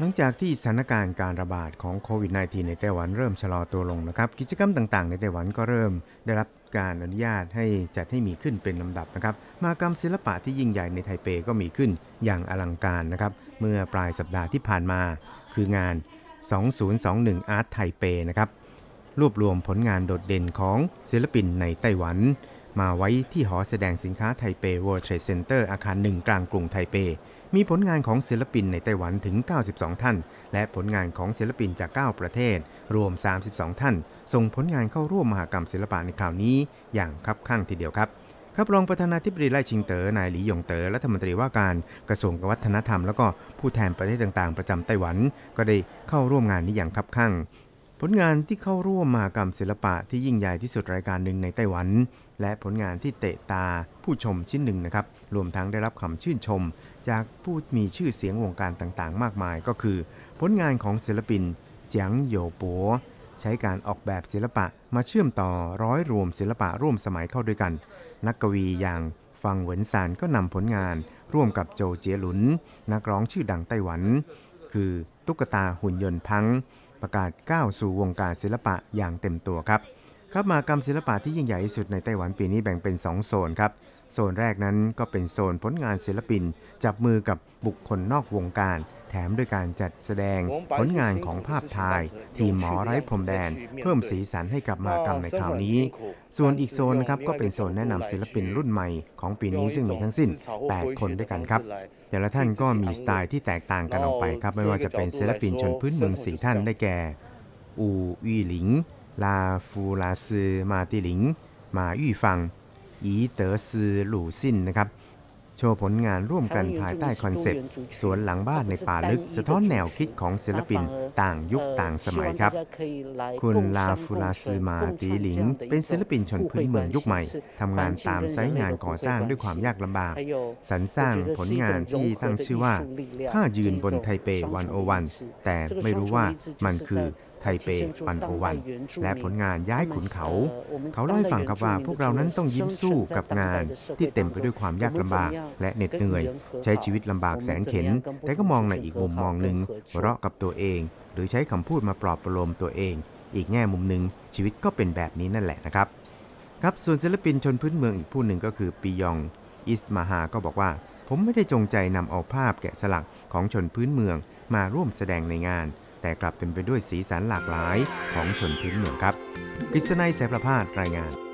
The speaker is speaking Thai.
หลังจากที่สถานการณ์การระบาดของโควิด -19 ในไต้หวันเริ่มชะลอตัวลงนะครับ กิจกรรมต่างๆ ในไต้หวันก็เริ่มได้รับการอนุญาตให้จัดให้มีขึ้นเป็นลำดับนะครับ มากรรมศิลปะที่ยิ่งใหญ่ในไทเปก็มีขึ้นอย่างอลังการนะครับ เมื่อปลายสัปดาห์ที่ผ่านมา คืองาน 2021 Art ไทเปนะครับ รวบรวมผลงานโดดเด่นของศิลปินในไต้หวัน มาไว้ที่หอแสดงสินค้าไทเป World Trade Center อาคารหนึ่งกลางกรุงไทเป มีผลงานของศิลปินในไต้หวันถึง 92 ท่าน และผลงานของศิลปินจาก 9 ประเทศ รวม 32 ท่าน ส่งผลงานเข้าร่วมมหากรรมศิลปะในคราวนี้ อย่างคับข้างทีเดียวครับครับรองประธานาธิบดีไล่ชิงเตอ๋อนายหลีหยงเตอ๋อรัฐมนตรีว่าการกระทรวงวัฒนธรรม แล้วก็ผู้แทนประเทศต่างๆ ประจำไต้หวัน ก็ได้เข้าร่วมงานนี้อย่างคับข้าง ผลงานที่เข้าร่วมมหากรรมศิลปะที่ยิ่งใหญ่ที่สุดรายการหนึ่งในไต้หวัน และผลงานที่เตะตาผู้ชมชิ้นหนึ่งนะครับ รวมทั้งได้รับคำชื่นชม จากผู้มีชื่อเสียงวงการต่างๆ มากมายก็คือ ผลงานของศิลปินเจียงโยปัวใช้การออกแบบศิลปะมาเชื่อมต่อร้อยรวมศิลปะร่วมสมัยเข้าด้วยกัน นักกวีอย่างฟังเหวินซานก็นำผลงาน ร่วมกับโจเจียหลุน นักร้องชื่อดังไต้หวัน คือตุ๊กตาหุ่นยนต์พัง ประกาศก้าวสู่วงการศิลปะอย่างเต็มตัวครับ ครับมากรรมศิลปะที่ยิ่งใหญ่ที่สุดในไต้หวันปีนี้แบ่งเป็น 2 โซนครับ โซนแรกนั้นก็เป็นโซนผลงานศิลปิน จับมือกับบุคคลนอกวงการ แถมด้วยการจัดแสดงผลงานของภาพถ่ายทีมหมอไร้พรมแดน เพิ่มสีสันให้กับมากรรมในคราวนี้ ส่วนอีกโซนนะครับก็เป็นโซนแนะนำศิลปินรุ่นใหม่ของปีนี้ซึ่งมีทั้งสิ้น 8 คนด้วยกันครับ แต่ละท่านก็มีสไตล์ที่แตกต่างกันออกไปครับไม่ว่าจะเป็นศิลปินชนพื้นเมืองสี่ท่านได้แก่ อูวี่หลิง ลาฟูลาซือมาติหลิงมาอี้ฟังอีเต๋อซือหลู่ซินนะครับ โชว์ผลงานร่วมกันภายใต้คอนเซปต์ สวนหลังบ้านในป่าลึก สะท้อนแนวคิดของศิลปินต่างยุคต่างสมัยครับ คุณลาฟูลาซือมาตีหลิง เป็นศิลปินชนพื้นเมืองยุคใหม่ทำงานตามไซต์งานก่อสร้างด้วยความยากลำบาก สรรสร้างผลงานที่ตั้งชื่อว่าถ้ายืนบนไทเปวันโอวันแต่ไม่รู้ว่ามันคือไทเปวันโอวันและผลงานย้ายขุนเขา เขาเล่าให้ฟังครับว่าพวกเรานั้นต้องยิ้มสู้กับงานที่เต็มไปด้วยความยากลำบากและเหน็ดเหนื่อย ใช้ชีวิตลำบากแสนเข็น แต่ก็มองในอีกมุมมองหนึ่งหัวเราะกับตัวเอง หรือใช้คำพูดมาปลอบประโลมตัวเอง อีกแง่มุมหนึ่งชีวิตก็เป็นแบบนี้นั่นแหละนะครับครับส่วนศิลปินชนพื้นเมืองอีกผู้หนึ่งก็คือปียองอิสมาฮาก็บอกว่า ผมไม่ได้จงใจนำเอาภาพแกะสลักของชนพื้นเมืองมาร่วมแสดงในงาน แต่กลับเป็นไปด้วยสีสันหลากหลายของชนพื้นเมืองครับกฤษณัยแสงประพาสรายงาน